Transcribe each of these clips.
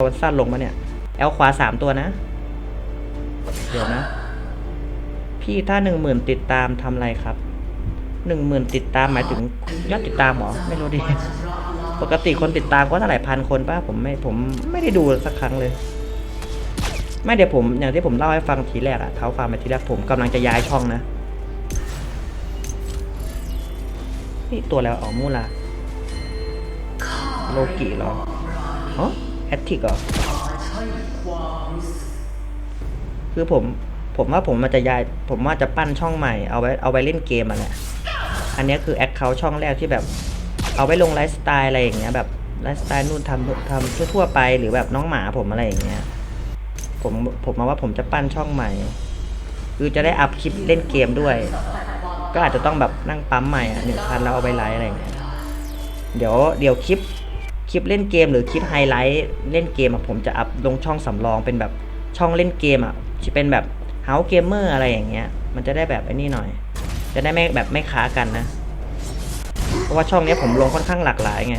มันสั้นลงมาเนี่ย แอลขวาสามตัวนะ เดี๋ยวนะ พี่ถ้าหนึ่งหมื่นติดตามทำอะไรครับหนึ่งหมื่นติดตามหมายถึงยอดติดตามเหรอ ไม่รู้ดิ ปกติคนติดตามก็เท่าไหร่พันคนป่ะผมไม่ผมไม่ได้ดูสักครั้งเลย ไม่เดี๋ยวผมอย่างที่ผมเล่าให้ฟังทีแรกอะเท้าความไปทีแรกผมกำลังจะย้ายช่องนะ นี่ตัวแล้วอ๋อมูลาโลกิหรออ๋อ แอตติกเหรอคือผมผมว่าผมมันจะย้ายผมว่าจะปั้นช่องใหม่เอาไว้เอาไว้เล่นเกมอะแหละอันนี้คือแอคเคาท์ช่องแรกที่แบบ เอาไว้ลงไลฟ์สไตล์อะไรอย่างเงี้ยแบบไลฟ์สไตล์นู่นทำทำทั่วๆไปหรือแบบน้องหมาผมอะไรอย่างเงี้ยผมผมมาว่าผมจะปั้นช่องใหม่ คือจะได้อัพคลิปเล่นเกมด้วย ก็อาจจะต้องแบบนั่งปั๊มใหม่อะหนึ่งพันแล้วเอาไปไลฟ์อะไรอย่างเงี้ยเดี๋ยวเดี๋ยวคลิป คลิปเล่นเกมหรือคลิปไฮไลท์เล่นเกมอะผมจะอัพลงช่องสำรองเป็นแบบช่องเล่นเกมอะจะเป็นแบบเฮาเกมเมอร์อะไรอย่างเงี้ย มันจะได้แบบไอ้นี่หน่อย จะได้ไม่แบบไม่ค้ากันนะ เพราะว่าช่องเนี้ยผมลงค่อนข้างหลากหลายไง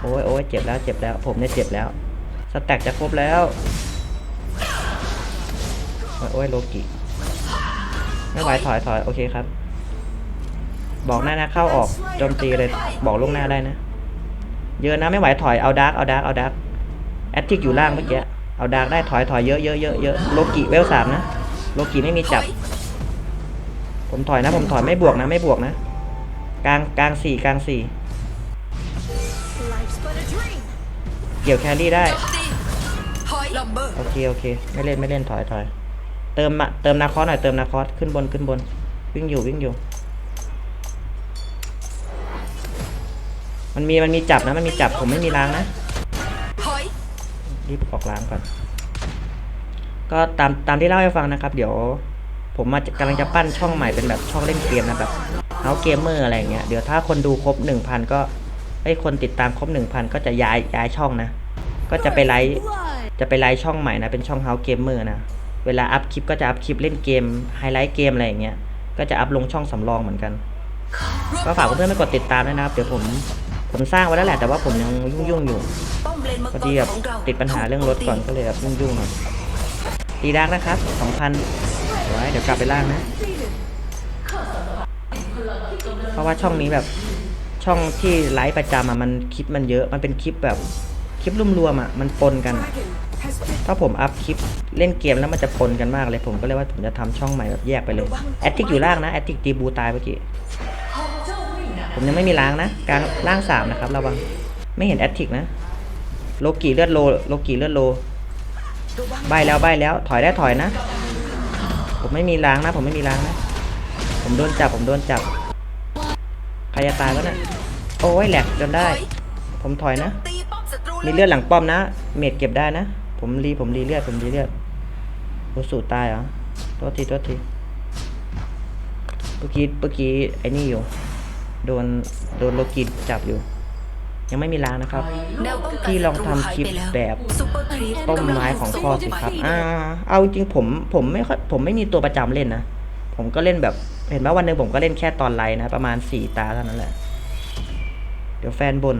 โอ้ยโอ้ยเจ็บแล้วเจ็บแล้ว ผมเนี่ยเจ็บแล้ว สแต็กจะครบแล้ว โอ้ยโอ้ยโลกิไม่ไหวถอยถอยโอเคครับ บอกหน้านะเข้าออกโจมตีเลยบอกล่วงหน้าได้นะ เยอะนะไม่ไหวถอยเอาดาร์กเอาดาร์กเอาดาร์กแอตติกอยู่ล่างเมื่อกี้เอาดาร์กได้ถอยถอยเยอะเยอะเยอะเยอะโลกิเวลสามนะโลกิไม่มีจับ ผมถอยนะ ผมถอยไม่บวกนะ ไม่บวกนะ กลางกลางสี่กลางสี่เกี่ยวแครี่ได้โอเคโอเค ไม่เล่นไม่เล่นถอยถอยเติมมาเติมนาคอสหน่อยเติมนาคอสขึ้นบนขึ้นบน วิ่งอยู่วิ่งอยู่ มันมีมันมีจับนะมันมีจับผมไม่มีล้างนะถอยรีบออกล้างก่อน ก็ตามตามที่เล่าให้ฟังนะครับ เดี๋ยว ผมมากำลังจะปั้นช่องใหม่เป็นแบบช่องเล่นเกมนะแบบเฮาเกมเมอร์อะไรอย่างเงี้ยเดี๋ยวถ้าคนดูครบหนึ่งพันก็ไอ้ยคนติดตามครบหนึ่งพันก็จะย้ายย้ายช่องนะ ก็จะไปไลฟ์ Blood. จะไปไลฟ์ช่องใหม่นะเป็นช่องเฮาเกมเมอร์นะเวลาอัพคลิปก็จะอัพคลิปเล่นเกมไฮไลท์เกมอะไรอย่างเงี้ยก็จะอัพลงช่องสำรองเหมือนกัน ก็ฝากเพื่อนๆไปกดติดตามด้วยนะครับ เดี๋ยวผม ผมสร้างไว้แล้วแหละแต่ว่าผมยังยุ่งๆอยู่ป้อมเลนมังพอดีแบบติดปัญหาเรื่องรถก่อนก็เลยแบบยุ่งๆหน่อยตีดักนะครับสองพันไว้เดี๋ยวกลับไปล่างนะ เพราะว่าช่องนี้แบบช่องที่ไลฟ์ประจำอะมันคลิปมันเยอะมันเป็นคลิปแบบคลิปรวมๆอะมันปนกันถ้าผมอัพคลิปเล่นเกมแล้วมันจะปนกันมากเลยผมก็เลยว่าผมจะทำช่องใหม่แบบแยกไปเลยแอตติกอยู่ล่างนะแอตติกตีบูตายเมื่อกี้ ผมยังไม่มีล้างนะกลางล่างสามนะครับระวังไม่เห็นแอตติกนะ โลกีเลือดโลโลกีเลือดโลใบแล้วใบแล้วถอยได้ถอยนะ ผมไม่มีล้างนะ ผมไม่มีล้างนะ ผมโดนจับผมโดนจับใครจะตายวะน่ะโอ้ยแหลกจนได้ ผมถอยนะ มีเลือดหลังป้อมนะ เมดเก็บได้นะ ผมรีผมรีเลือดผมรีเลือดโอสูตายเหรอโทษทีโทษทีเมื่อกี้เมื่อกี้ไอ้นี่อยู่ โดนโดนโลกีจับอยู่ ยังไม่มีล้างนะครับแนวป้องกันพี่ลองทำคลิปแบบซุปเปอร์ครีปต้มไม้ของพ่อสิครับ อ่า เอาจริงๆผมผมไม่ค่อยผมไม่มีตัวประจำเล่นนะ ผมก็เล่นแบบ เห็นว่าวันหนึ่งผมก็เล่นแค่ตอนไลน์นะ ประมาณสี่ตาเท่านั้นแหละ เดี๋ยวแฟนบน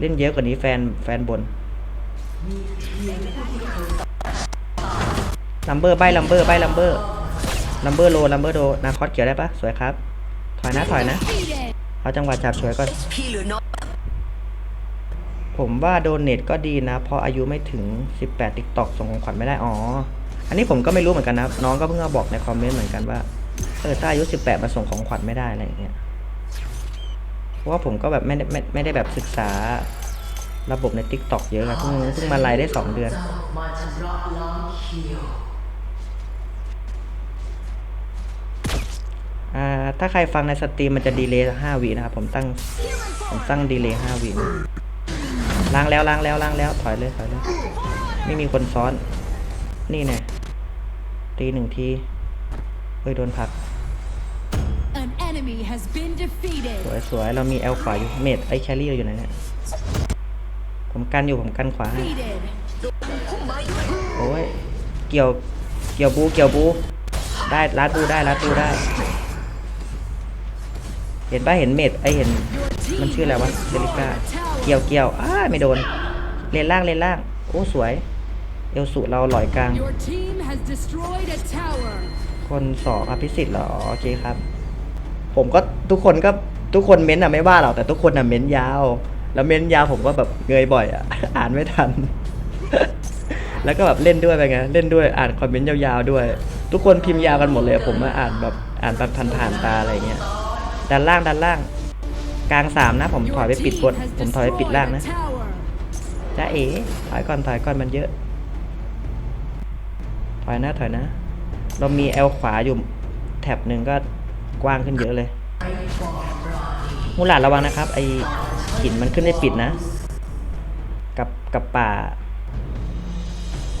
เล่นเยอะกว่านี้แฟนแฟนบนลัมเบอร์ใบลัมเบอร์ใบลัมเบอร์ลัมเบอร์โลลัมเบอร์โดนาคอสเกี่ยวได้ปะสวยครับถ อยนะถอยนะเอาจังหวะจับฉวยก่อน ผมว่าโดเนทก็ดีนะ เพราะอายุไม่ถึง 18 ติ๊กตอกส่งของขวัญไม่ได้ อ๋อ อันนี้ผมก็ไม่รู้เหมือนกันนะ น้องก็เพิ่งมาบอกในคอมเมนต์เหมือนกันว่า เออ ถ้าอายุ 18 มาส่งของขวัญไม่ได้อะไรอย่างเงี้ย เพราะว่าผมก็แบบไม่ได้ไม่ไม่ได้แบบศึกษาระบบใน t ิ k t o k เยอะครับเพิ่งเพิ่งมาไลฟ์ได้ 2 เดือน อ่าถ้าใครฟังในสตรีมมันจะดีเลย์5วินะครับ ผมตั้ง ผมตั้งดีเลย์5วินะล้างแล้วล้างแล้วล้างแล้วถอยเลยถอยเลย ไม่มีคนซ้อน นี่แน่ตีหนึ่งทีเฮ้ยโดนผลัก An enemy has been defeated. สวยสวยเรามีแอลขวาอยู่เมดไอแครี่เราอยู่ไหนเนี่ยผมกันอยู่ผมกันขวาให้ Defeated. พุ่มไม้ด้วยโอ้ยเกี่ยวเกี่ยวบูเกี่ยวบูได้ลัดบูได้ลัดบูได้ เห็นป่ะเห็นเมดไอเห็น Your team มันชื่ออะไรวะ has เซริก้า destroyed a tower. เกี่ยวเกี่ยวอ้าไม่โดนเลนล่างเลนล่างโอ้สวย เอลสุเราหลอยกลาง Your team has destroyed a tower. คนสองอภิสิทธิ์เหรออ๋อโอเคครับ ผมก็ทุกคนก็ทุกคนเม้นต์อะไม่ว่าหรอกแต่ทุกคนอะเม้นต์ยาว แล้วเม้นต์ยาวผมก็แบบเงยบ่อยอะอ่านไม่ทัน แล้วก็แบบเล่นด้วยไปไงเล่นด้วยอ่านคอมเมนต์ยาวๆด้วย ทุกคนพิมพ์ยาวกันหมดเลยผมมาอ่านแบบอ่านแบบผ่านๆตาอะไรเงี้ย ด้านล่างด้านล่าง กลางสามนะ ผมถอยไปปิดบนผมถอยไปปิดล่างนะจ้าเอ๋ถอยก่อนถอยก่อนมันเยอะ ถอยนะถอยนะ เรามีแอลขวาอยู่แถบหนึ่งก็กว้างขึ้นเยอะเลยมูหลาดระวังนะครับไอหินมันขึ้นได้ปิดนะ กับกับป่า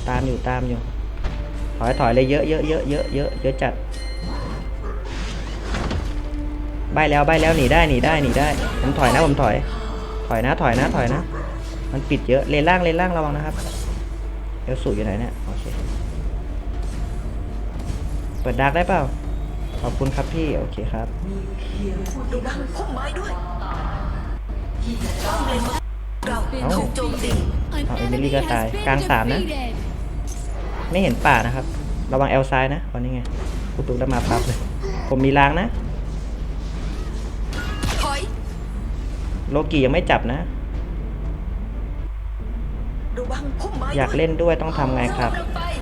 ตามอยู่ตามอยู่ ถอยถอยเลยเยอะเยอะเยอะเยอะเยอะเยอะจัด ใบแล้วใบแล้วหนีได้หนีได้หนีได้ผมถอยนะผมถอย ถอยนะถอยนะถอยนะ มันปิดเยอะเลนล่างเลนล่างระวังนะครับเอลสูอยู่ไหนเนี่ยโอเคเปิดดาร์กได้เปล่าขอบคุณครับพี่โอเคครับระวังพุ่มไม้ด้วยป้อมเลนมังเรา Been ถูกโจมตี An Oh, enemy Emily has ka tayo. been Kang saan na? defeated. ไม่เห็นป่านะครับ ระวังแอลซ้ายนะตอนนี้ไงกูตุกแล้วมาปั๊บเลย ผมมีล้างนะ โลกียังไม่จับนะระวังพุ่มไม้อยากเล่นด้วยต้องทำไงครับ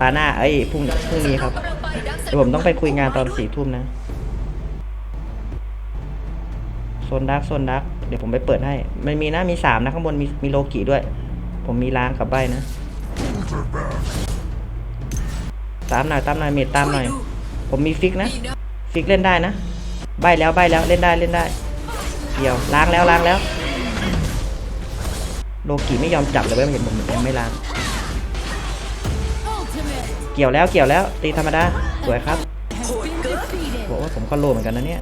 ตาหน้าเอ้ยพรุ่งพรุ่งนี้ครับเดี๋ยวผมต้องไปคุยงานตอนสี่ทุ่มนะโซนดักโซนดักเดี๋ยวผมไปเปิดให้มันมีนะมีสามนะข้างบนมีมีโลกิด้วย ผมมีล้างกับใบนะตามหน่อยตามหน่อยเมดตามหน่อย ผมมีฟิกนะนี่นะ ฟิกเล่นได้นะ ใบแล้วใบแล้วเล่นได้เล่นได้ เดี๋ยวล้างแล้วล้างแล้ว โลกิไม่ยอมจับเลยเว้ยเห็นผมยังไม่ล้าง Ultimate เกี่ยวแล้วเกี่ยวแล้วตีธรรมดาสวยครับ has been defeated. บอกว่าผมก็โลเหมือนกันนะเนี่ย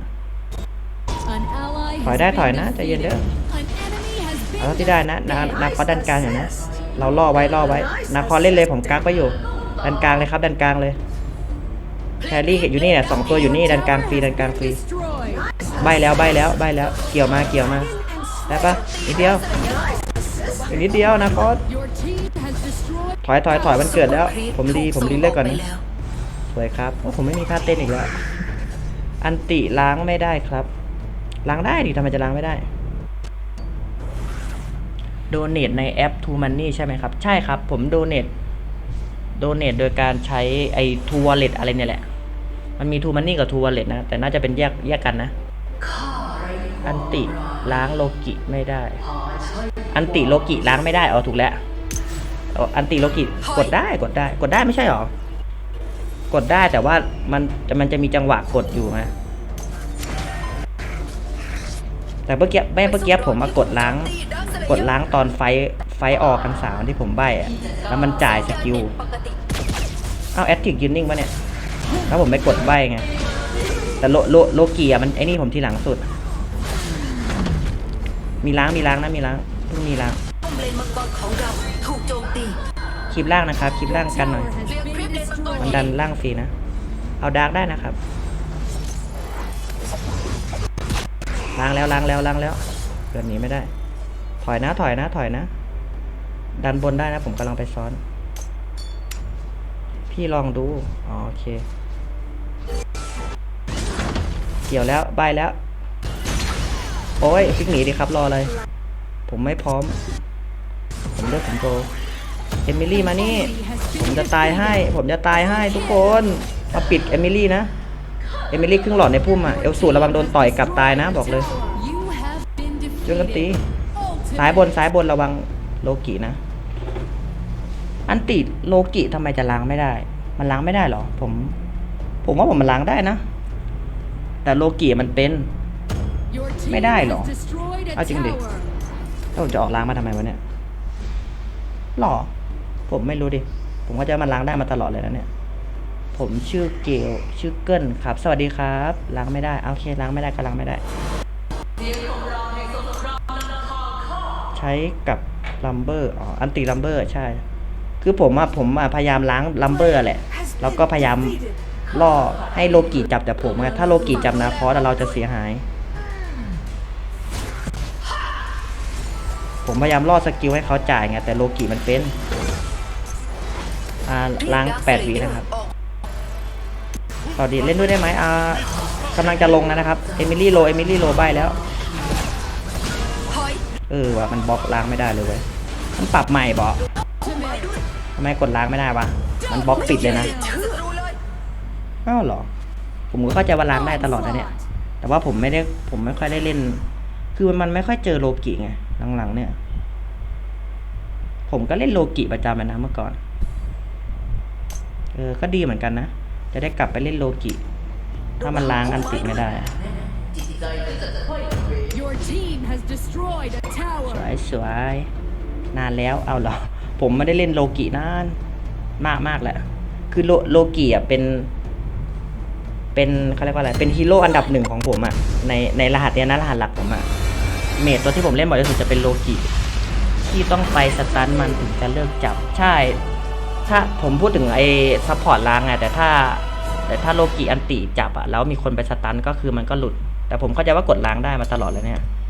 An ally ถอย has ได้ been ถอยนะใจเย็นเด้อ defeated. An enemy has เอา been เท่าที่ได้นะนานาคอดันกลางอย่างนะเราล่อไว้ล่อไว้นาคอเล่นเลยผมกักไว้อยู่ดันกลางเลยครับดันกลางเลยแครี่เห็นอยู่นี่เนี่ยสองตัวอยู่นี่ดันกลางฟรีดันกลางฟรี destroyed. ใบแล้วใบแล้วใบแล้วเกี่ยวมาเกี่ยวมาได้ปะนิดเดียว อีกนิดเดียวนาคอส Your team has destroyed. ถอยถอยถอยมันเกิดแล้วครีปผมดีถูผมดีส่งเลิกก่อนไปนะแล้วสวยครับโอ้ผมไม่มีค่าเต้นอีกแล้ว อันติล้างไม่ได้ครับ ล้างได้ดิทำไมจะล้างไม่ได้ โดเนทในแอป True Money ใช่ไหมครับ ใช่ครับ ผมโดเนทโดเนทโดยการใช้ไอ้ True Wallet อะไรเนี่ยแหละ มันมี True Money กับ True Wallet นะ แต่น่าจะเป็นแยกแยกกันนะ อันติล้างโลกิไม่ได้ อันติโลกิล้างไม่ได้อ๋อถูกแล้วอันติโลกิกดได้กดได้ กดได้ไม่ใช่หรอกดได้แต่ว่ามันมันจะมีจังหวะกดอยู่นะแต่เมื่อกี้แม่เมื่อกี้ผมมากดล้าง กดล้างตอนไฟไฟออกกันสามที่ผมใบอะแล้วมันจ่ายสกิลเอาแอดทิกยืนนิ่งปะเนี่ยแล้วผมไปกดใบไงแต่โลโลโลกีอะมันไอ้นี่ผมทีหลังสุด มีล้างมีล้างนะมีล้าง พิ่งมีล้างป้อมเลนมังกรของเราถูกโจมตีคลิปล่างนะครับคลิปล่างกันหน่อยมันดันล่างฟรีนะ เอาดาร์กได้นะครับล้างแล้วล้างแล้วล้างแล้วเกิดหนีไม่ได้ ถอยนะถอยนะถอยนะ ดันบนได้นะ ผมกำลังไปซ้อน พี่ลองดูอ๋อโอเค เกี่ยวแล้วใบแล้ว โอ้ยฟิกหนีดิครับรออะไร ผมไม่พร้อม ผมเลือกผมโตเอมิลี่มานี่ ผมจะตายให้ ผมจะตายให้ทุกคน มาปิดเอมิลี่นะ เอมิลี่ครึ่งหลอดในพุ่มอะ เอลสูระวังโดนต่อยกลับตายนะ บอกเลย You have been ช่วยกันตีซ้ายบนซ้ายบนระวังโลกินะ อันติโลกิทำไมจะล้างไม่ได้ มันล้างไม่ได้หรอ ผม ผมว่าผมมันล้างได้นะ แต่โลกิมันเป็น ไม่ได้หรอ เอาจริงดิ แล้วผมจะออกล้างมาทำไมวะเนี่ยหรอ ผมไม่รู้ดิ ผมก็จะมันล้างได้มาตลอดเลยนะเนี่ย ผมชื่อเกลชื่อเกิลครับ สวัสดีครับ ล้างไม่ได้ โอเค ล้างไม่ได้ก็ล้างไม่ได้ ใช้กับลัมเบอร์ อ๋อ อันติลัมเบอร์ ใช่ คือผมอะผมอะพยายามล้างลัมเบอร์แหละ แล้วก็พยายามล่อให้โลกิจับแต่ผมไงถ้าโลกิจับนาคอสอะเราจะเสียหาย ผมพยายามล่อสกิลให้เขาจ่ายไงแต่โลกิมันเป็นอ่าล้างแปดวินะครับต่อดีเล่นด้วยได้ไหมอ่ากำลังจะลงนะครับเอมิลี่โลเอมิลี่โลใบแล้วเออว่ะมันบล็อกล้างไม่ได้เลยเว้ยมันปรับใหม่บอทำไมกดล้างไม่ได้วะมันบล็อกปิดเลยนะชื่อรู้เลยอ้าวหรอ ผมก็เข้าใจว่าล้างได้ตลอดนะเนี่ย แต่ว่าผมไม่ได้ผมไม่ค่อยได้เล่น คือมันไม่ค่อยเจอโลกิไง หลังๆเนี่ย ผมก็เล่นโลกิประจำเลยนะเมื่อก่อน เออ ก็ดีเหมือนกันนะ จะได้กลับไปเล่นโลกิ ถ้ามันล้างอันติไม่ได้ Your team has destroyed a ส tower. วยสวยนานแล้ว เอาเหรอ ผมไม่ได้เล่นโลกินาน มากมากแหละ คือโลโลกิอะเป็น เป็นเขาเรียกว่าอะไร เป็นฮีโร่อันดับหนึ่งของผมอะ ในในรหัสเนี้ยนะรหัสหลักผมอะ เมจตัวที่ผมเล่นบ่อยที่สุดจะเป็นโลกิที่ต้องไปสตันมันถึงจะเลิกจับ ใช่ ถ้าผมพูดถึงไอ้ซัพพอร์ตล้างไงแต่ถ้า แต่ถ้าโลกิอันติจับอะแล้วมีคนไปสตันก็คือมันก็หลุด แต่ผมเข้าใจว่ากดล้างได้มาตลอดเลยเนี่ย